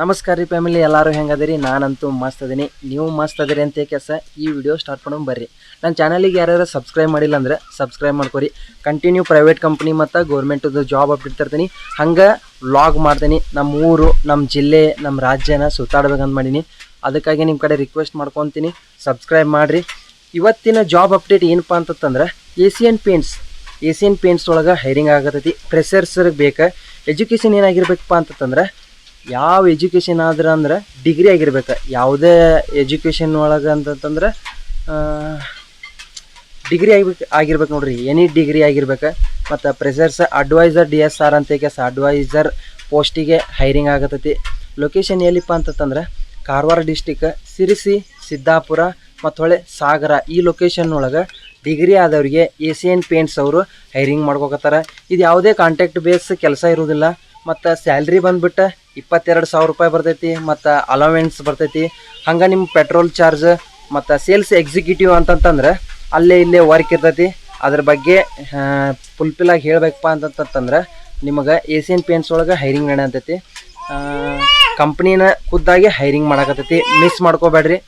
ನಮಸ್ಕಾರ ರೀ ಫ್ಯಾಮಿಲಿ ಎಲ್ಲರೂ ಹೆಂಗದಿರಿ? ನಾನಂತೂ ಮಸ್ತ್ ಅದೀನಿ. ನೀವು ಮಸ್ತ್ ಅದೀರಿ ಅಂತ ಕೆಲಸ ಈ ವಿಡಿಯೋ ಸ್ಟಾರ್ಟ್ ಮಾಡೋಣ ಬರ್ರಿ. ನನ್ನ ಚಾನಲಿಗೆ ಯಾರ್ಯಾರು ಸಬ್ಸ್ಕ್ರೈಬ್ ಮಾಡಿಲ್ಲ ಅಂದ್ರೆ ಸಬ್ಸ್ಕ್ರೈಬ್ ಮಾಡ್ಕೊರಿ. ಕಂಟಿನ್ಯೂ ಪ್ರೈವೇಟ್ ಕಂಪ್ನಿ ಮತ್ತು ಗೌರ್ಮೆಂಟದು ಜಾಬ್ ಅಪ್ಡೇಟ್ ತರ್ತೀನಿ. ಹಂಗೆ ವ್ಲಾಗ್ ಮಾಡ್ತೀನಿ. ನಮ್ಮ ಊರು ನಮ್ಮ ಜಿಲ್ಲೆ ನಮ್ಮ ರಾಜ್ಯನ ಸುತ್ತಾಡ್ಬೇಕಂತ ಮಾಡೀನಿ. ಅದಕ್ಕಾಗಿ ನಿಮ್ಮ ಕಡೆ ರಿಕ್ವೆಸ್ಟ್ ಮಾಡ್ಕೊತೀನಿ. ಸಬ್ಸ್ಕ್ರೈಬ್ ಮಾಡಿರಿ. ಇವತ್ತಿನ ಜಾಬ್ ಅಪ್ಡೇಟ್ ಏನಪ್ಪ ಅಂತಂದ್ರೆ ಏಷಿಯನ್ ಪೇಂಟ್ಸ್ ಏಷಿಯನ್ ಪೇಂಟ್ಸ್ ಒಳಗೆ ಹೈರಿಂಗ್ ಆಗತೈತಿ. ಫ್ರೆಷರ್ಸ್ರಿಗೆ ಬೇಕು. ಎಜುಕೇಷನ್ ಏನಾಗಿರ್ಬೇಕಪ್ಪ ಅಂತಂದ್ರೆ ಯಾವ ಎಜುಕೇಷನ್ ಆದ್ರೆ ಅಂದ್ರೆ ಡಿಗ್ರಿ ಆಗಿರ್ಬೇಕು. ಯಾವುದೇ ಎಜುಕೇಷನ್ ಒಳಗೆ ಅಂತಂತಂದ್ರೆ ಡಿಗ್ರಿ ಆಗಿರ್ಬೇಕು ಆಗಿರ್ಬೇಕು ನೋಡ್ರಿ. ಎನಿ ಡಿಗ್ರಿ ಆಗಿರ್ಬೇಕು. ಮತ್ತು ಪ್ರೆಸರ್ಸ್ ಅಡ್ವೈಸರ್ ಡಿ ಎಸ್ ಆರ್ ಅಂತ ಕೆಸ ಅಡ್ವೈಸರ್ ಪೋಸ್ಟಿಗೆ ಹೈರಿಂಗ್ ಆಗತೈತಿ. ಲೊಕೇಶನ್ ಎಲ್ಲಿಪ್ಪ ಅಂತಂದ್ರೆ ಕಾರವಾರ ಡಿಸ್ಟಿಕ್ ಸಿರಿಸಿ ಸಿದ್ದಾಪುರ ಮತ್ತು ಹೊಳೆ ಸಾಗರ ಈ ಲೊಕೇಶನ್ ಒಳಗೆ ಡಿಗ್ರಿ ಆದವ್ರಿಗೆ ಏಷಿಯನ್ ಪೇಂಟ್ಸ್ ಅವರು ಹೈರಿಂಗ್ ಮಾಡ್ಕೋಕತ್ತಾರ. ಇದು ಯಾವುದೇ ಕಾಂಟ್ಯಾಕ್ಟ್ ಬೇಸ್ ಕೆಲಸ ಇರೋದಿಲ್ಲ. ಮತ್ತು ಸ್ಯಾಲ್ರಿ ಬಂದ್ಬಿಟ್ಟು ಇಪ್ಪತ್ತೆರಡು ಸಾವಿರ ರೂಪಾಯಿ ಬರ್ತೈತಿ, ಮತ್ತು ಅಲವೆನ್ಸ್ ಬರ್ತೈತಿ. ಹಂಗೆ ನಿಮ್ಮ ಪೆಟ್ರೋಲ್ ಚಾರ್ಜ್ ಮತ್ತು ಸೇಲ್ಸ್ ಎಕ್ಸಿಕ್ಯೂಟಿವ್ ಅಂತಂತಂದ್ರೆ ಅಲ್ಲೇ ಇಲ್ಲೇ ವರ್ಕ್ ಇರ್ತೈತಿ. ಅದ್ರ ಬಗ್ಗೆ ಫುಲ್ಫಿಲ್ ಹೇಳಬೇಕಪ್ಪ ಹೇಳ್ಬೇಕಪ್ಪ ಅಂತಂತಂದ್ರೆ ನಿಮಗೆ ಏಷ್ಯನ್ ಪೇಂಟ್ಸ್ ಒಳಗೆ ಹೈರಿಂಗ್ ನಡೆಯಂತೈತಿ ಕಂಪ್ನಿನ ಖುದ್ದಾಗಿ ಹೈರಿಂಗ್ ಮಾಡಕತ್ತೈತಿ. ಮಿಸ್ ಮಾಡ್ಕೋಬೇಡ್ರಿ.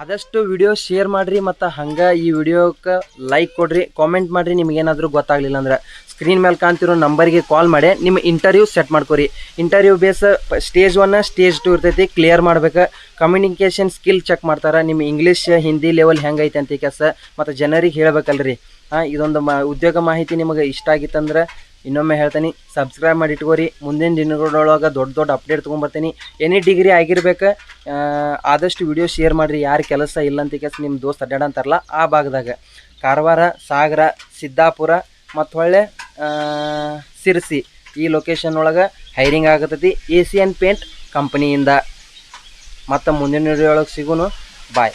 ಆದಷ್ಟು ವಿಡಿಯೋ ಶೇರ್ ಮಾಡಿರಿ ಮತ್ತು ಹಂಗೆ ಈ ವಿಡಿಯೋಕ್ಕೆ ಲೈಕ್ ಕೊಡ್ರಿ ಕಾಮೆಂಟ್ ಮಾಡಿರಿ, ನಿಮಗೇನಾದರೂ ಗೊತ್ತಾಗಲಿಲ್ಲ ಅಂದ್ರೆ ಸ್ಕ್ರೀನ್ ಮೇಲೆ ಕಾಣ್ತಿರೋ ನಂಬರ್ಗೆ ಕಾಲ್ ಮಾಡಿ, ನಿಮ್ಮ ಇಂಟರ್ವ್ಯೂ ಸೆಟ್ ಮಾಡ್ಕೊರಿ. Interview base stage one stage two ಇರ್ತೈತಿ ಕ್ಲಿಯರ್ ಮಾಡ್ಬೇಕು. ಕಮ್ಯುನಿಕೇಷನ್ ಸ್ಕಿಲ್ ಚೆಕ್ ಮಾಡ್ತಾರೆ, ನಿಮ್ಮ ಇಂಗ್ಲೀಷ್ ಹಿಂದಿ ಲೆವೆಲ್ ಹೆಂಗೈತೆ ಅಂತ ಕೆಲಸ ಮತ್ತು ಜನರಿಗೆ ಹೇಳಬೇಕಲ್ರಿ. ಹಾಂ, ಇದೊಂದು ಮ, ಉದ್ಯೋಗ ಮಾಹಿತಿ ನಿಮಗೆ ಇಷ್ಟ ಆಗಿತ್ತಂದ್ರೆ ಇನ್ನೊಮ್ಮೆ ಹೇಳ್ತೀನಿ ಸಬ್ಸ್ಕ್ರೈಬ್ ಮಾಡಿ ಇಟ್ಕೋರಿ ಮುಂದಿನ ದಿನಗಳೊಳಗೆ ದೊಡ್ಡ ದೊಡ್ಡ ಅಪ್ಡೇಟ್ ತೊಗೊಂಬರ್ತೀನಿ. ಎನಿ ಡಿಗ್ರಿ ಆಗಿರ್ಬೇಕು ಆದಷ್ಟು ವಿಡಿಯೋ ಶೇರ್ ಮಾಡಿರಿ. ಯಾರು ಕೆಲಸ ಇಲ್ಲ ಅಂತ ಕೆಲಸ ನಿಮ್ಮ ದೋಸ್ತ್ ಅಡ್ಡಾಡ ಅಂತಾರಲ್ಲ, ಆ ಭಾಗದಾಗ. ಕಾರವಾರ, ಸಾಗರ, ಸಿದ್ದಾಪುರ, ಮತ್ತು ಹೊಳ್ಳೆ ಸಿರ್ಸಿ. ಈ ಲೊಕೇಶನ್ ಒಳಗೆ ಹೈರಿಂಗ್ ಆಗತೈತಿ. ಏಸಿಯನ್ ಪೇಂಟ್ ಕಂಪನಿಯಿಂದ ಮತ್ತು ಮುಂದಿನ ವಿಡಿಯೋ ಒಳಗೆ ಸಿಗೋನು. ಬಾಯ್